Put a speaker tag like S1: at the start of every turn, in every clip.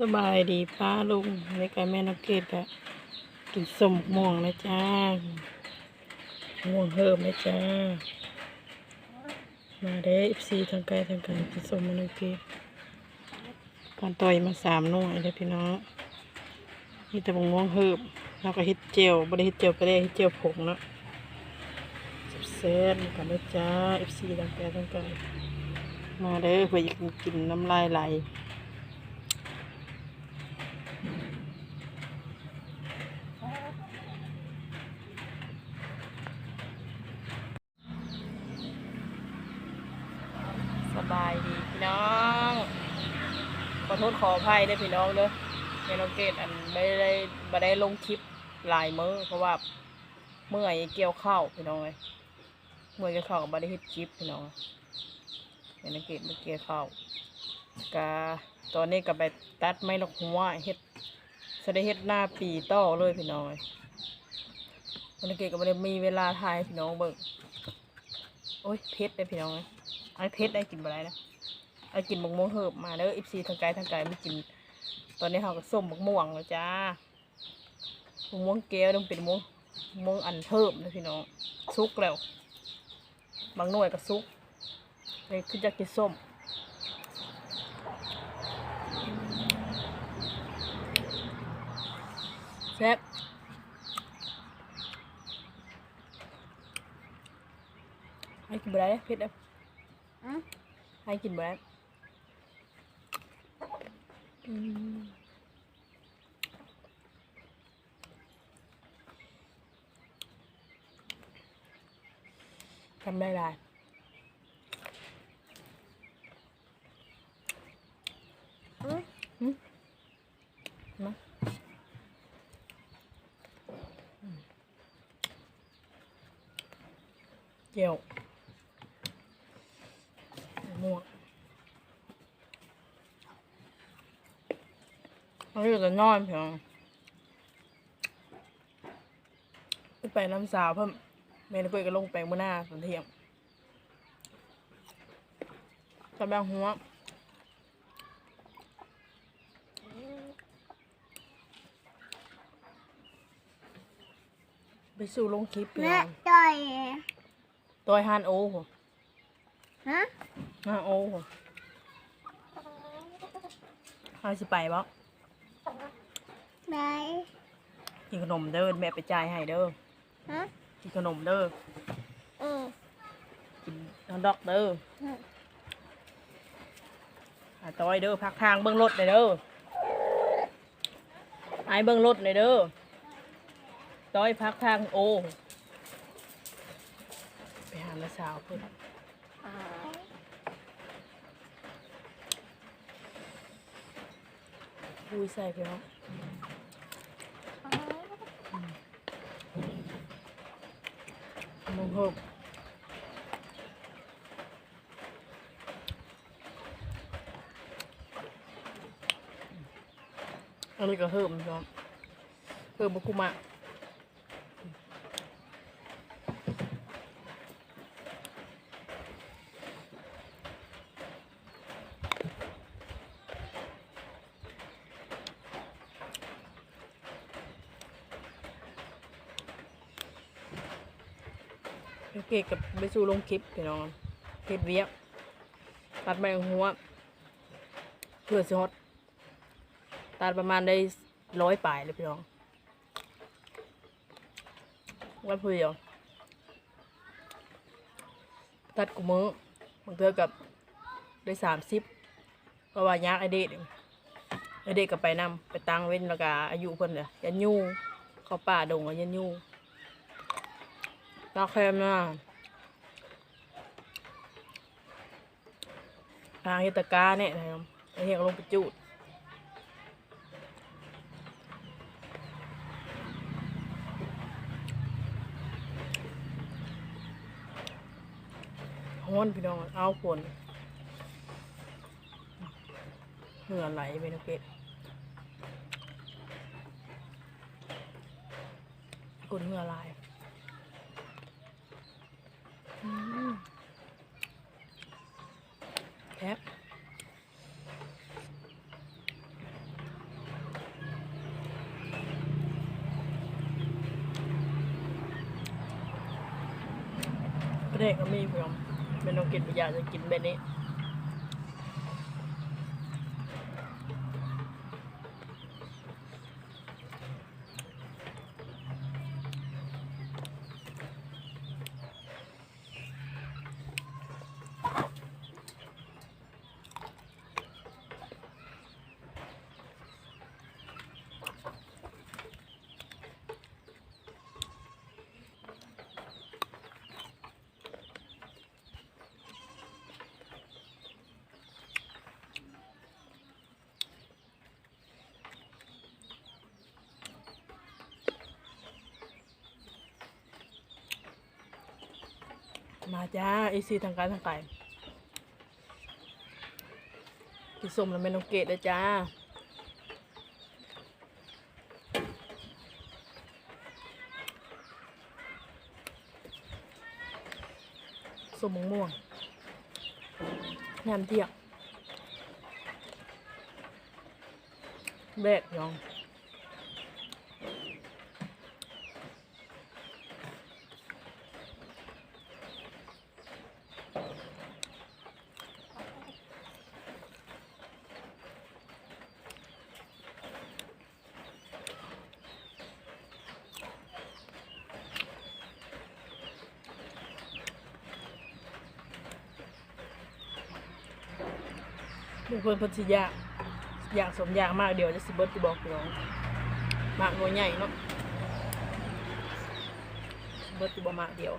S1: สบายดีป้าลุงในการแม่นกเกดกะกินสมม่วงนะจ้าม่วงเฮิมนะจ้า มาเด้อฟซีทางไกลทางไกลกินสมม่นกเกดการต่อยมาสามหน่วยเลยพี่น้องมีแต่ม่วงเฮิมแล้วก็เฮ็ดเจียวบ่ได้เฮ็ดเจียวไปได้เฮ็ดเจียวผงเนาะแซ่บๆกันนะจ้าเอฟซีทางไกลทางไกลมาเด้อเพื่ออยากกินน้ำลายไหล สบายดีพี่น้อง ขอโทษขออภัยด้วยพี่น้องเด้อแม่น้องเกดอันไม่ได้ไม่ได้ลงคลิปหลายมือเพราะว่าเมื่อยเกี่ยวข้าวพี่น้องเลยเมื่อยเกี่ยวข้าวก็ไม่ได้เฮ็ดคลิปพี่น้องแม่น้องเกดไม่เกี่ยวข้าวกะตอนนี้ก็ไปตัดไม้ลกหัวเฮ็ดจะได้เฮ็ดหน้าปีต่อเลยพี่น้องเอ้ยแม่น้องเกดก็ไม่ได้มีเวลาถ่ายพี่น้องเบิ่งโอ้ยเพชรเลยพี่น้องเอ้ยไอ้เพชรได้กินบ่ได้นะ ไอ้กินมะม่วงเหิบมาเด้ออิฟซีทางไกลทางไกลไม่กิน ตอนนี้เขาก็ส้มมะม่วงแล้วจ้ามะม่วงแก้วต้องเป็นมะม่วงมะม่วงอันเทิบนะพี่น้องซุกแล้ว บางหน่วยก็ซุกเลยคือจะกินส้มแซ่บให้กินบ่ได้เด้อเพชรเด้อ
S2: อืม
S1: ให้กินแบด ทำได้ไรมาอืมเจียวม่วง เขาอยู่แต่นอนเพียงไปน้ำสาวเพิ่มเมนกุยก็ลงแปลงมื่อหน้าตอนเที่ยงกำลังหัวไปสู่ลงคลิปเล
S2: แม่
S1: ย
S2: จ่อย
S1: ตัวฮันโอ้โห
S2: ฮะ
S1: ฮันโอ้โหฮันสิไปบ่
S2: ไหน
S1: กินขนมเด้อแม่ไปจ่ายให้เด้อ
S2: ฮะ
S1: กินขนมเด้อ
S2: อืม
S1: กินฮอทดอกเด้ออาต้อยเด้อพักทางเบิ้งรถหน่อยเด้อไอ้เบิ้งรถหน่อยเด้อต้อยพักทางโอไปหาแม่สาวเพิ่นคุยใส่เพี่น้อง มงเพิ่มอันนี้ก็เพิ่มครับเพิ่มบุคุมะ โอเคกับไปสู่ลงคลิปพี่น้องคลิปเวียตัดไปหัวเพื่อสิฮอตตัดประมาณได้ร้อยปลายเลยพี่น้องวันพูดเดียวตัดกูมือบางเทือกับได้สามสิบเพราะว่ายากไอเด็กไอเด็กก็ไปนำไปตั้งเว้นแล้วก็อายุเพิ่นเลยยันยูเขาป่าดงอะยันยู ตาแคมนะทางเฮตกาเนี่ยนะครับไอเฮียลงไปจูดฮ้อนพี่น้อง เอาฝนเหงื่อไหลไปนะเป็ดกดเหงื่อไหล ครปเด็กก็มีเพื่อนไม่ต้องกินประหยาจะกินแบบนี้ มาจ้าอีซีทางการทางไก่กินส้มแล้วไม่ต้องเกตเลยจ้าส้มมะม่วงน้ำเที่ยงแบกยองุกคนเพิ่นสิยากอยากสมอยากมากเดี๋ยวจะสิเบิดสิบอกพี่น้องมากน่วยใหญ่เนาะสิเบิดสิบ่มากเดียว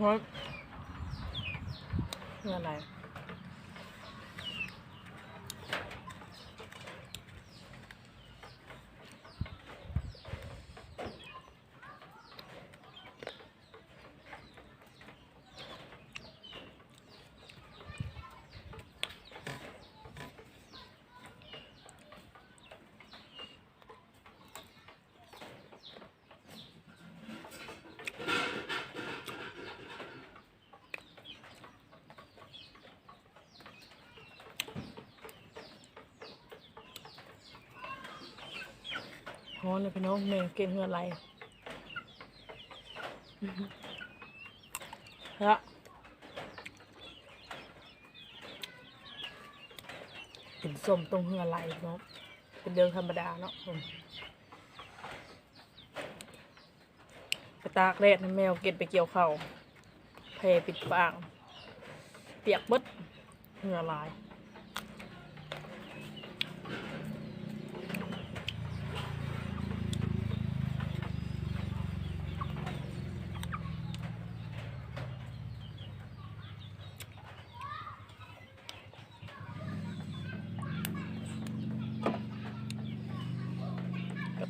S1: เพราะเพื่ออะไร ฮ้อนเลยพี่น้องแม่เก่งเฮืออะไรละกินส้มตรงเฮืออะไรเนาะเป็นเรื่องธรรมดาเนาะผมไปตากแดดแมวเก็บไปเกี่ยวเข้าเพปิดฟาง เปียกบดเฮือลาย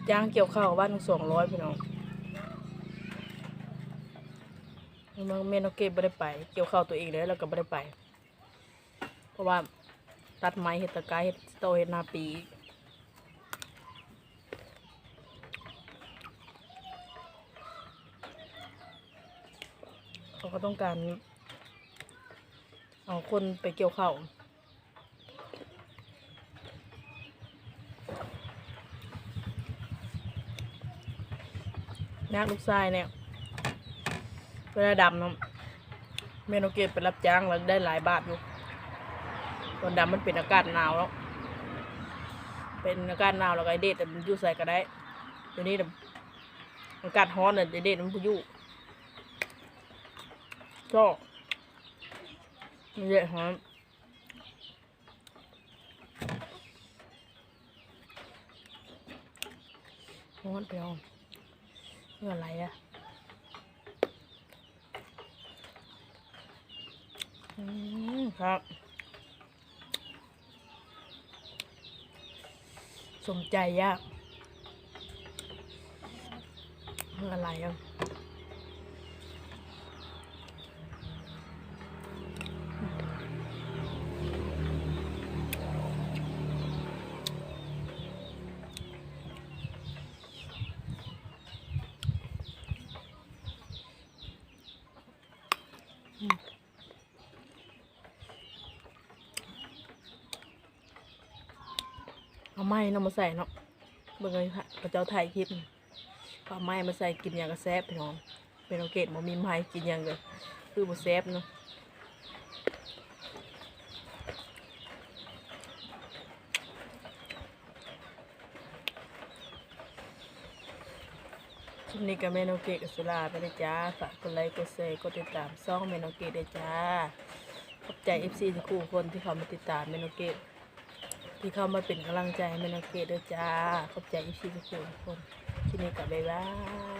S1: จ้างเกี่ยวข้าวบ้านสองร้อยพี่น้องเมืองเมนโอเกะไม่ได้ไป เกี่ยวข้าวตัวเองเลยแล้วก็ไม่ได้ไป เพราะว่าตัดไม้เห็ดตะไคร้เห็ดโตเห็ดนาปีเขาก็ต้องการ เอาคนไปเกี่ยวข้าว นักลูกชายเนี่ยเวลาดำเนาะเมนูเกตไปรับจ้างแล้วได้หลายบาทอยู่ตอนดำมันเป็นอากาศหนาวแล้วเป็นอากาศหนาวแล้วก็ไอเดทแต่มันอยู่ใส่ก็ได้เดี๋ยวนี้อากาศร้อนเนี่ยไอเดทมันพอยู่ก็มันเยอะฮะร้อนไปเอา เพื่ออะไรอะอืมครับ สมใจยากเพื่ออะไรอะ ไม้เนามาใส่เนาะเบิ่งเลยค่ะพระเจ้าไทยคลิปเอาไม้มาใส่กินอย่างก็แซบพี่น้องเป็นโอเกตบ่มีไม้กินอย่างเลยคือบ่แซบเนาะคลิปนี้กับแม่นโอเกตกับสุราไปเลยจ้าฝากกดไลค์กดแชร์กดติดตามซ่องแม่นโอเกตด้วยจ้าขอบใจ FC ทุกคนที่เขามาติดตามแม่นโอเกต ที่เข้ามาเป็นกำลังใจให้แม่นกเกดด้วยจ้า ขอบใจอีกทีทุกคนทุกคนที่นี่กับไปบ้าย